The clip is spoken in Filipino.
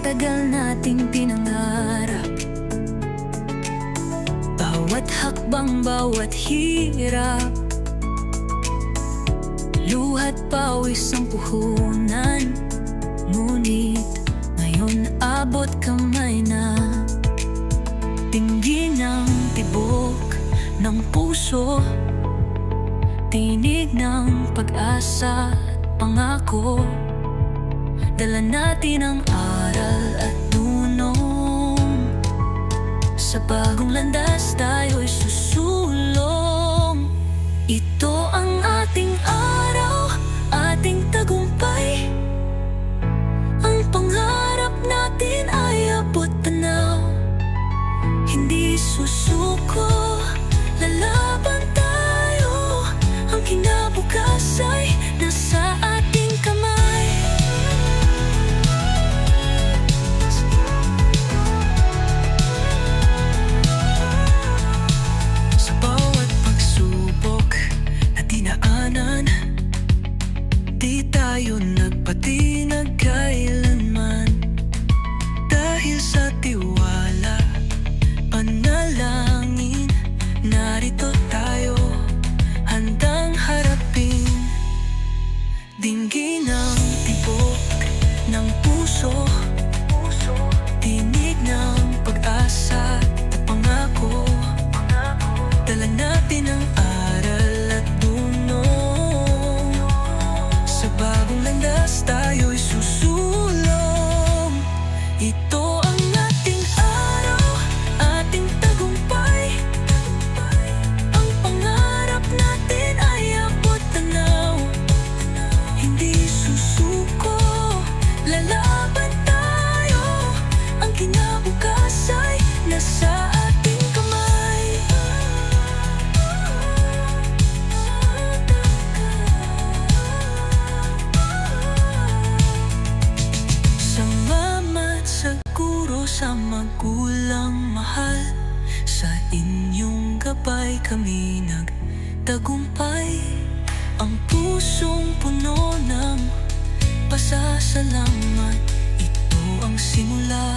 matagal nating pinangarap. Bawat hakbang, bawat hirap. Luhat pawis ang puhunan. Ngunit ngayon abot kamay na. Tingin ng tibok ng puso. Tinig ng pag-asa at pangako Dala natin ang aral at dunong Sa bagong landas tayo'y susulong. Ito ang ating araw, ating tagumpay. Ang pangarap natin ay abot tanaw Hindi susuko, lalaban Di tayo nagpatinag kami nagtagumpay. Ang pusong puno ng pasasalamat Ito ang simula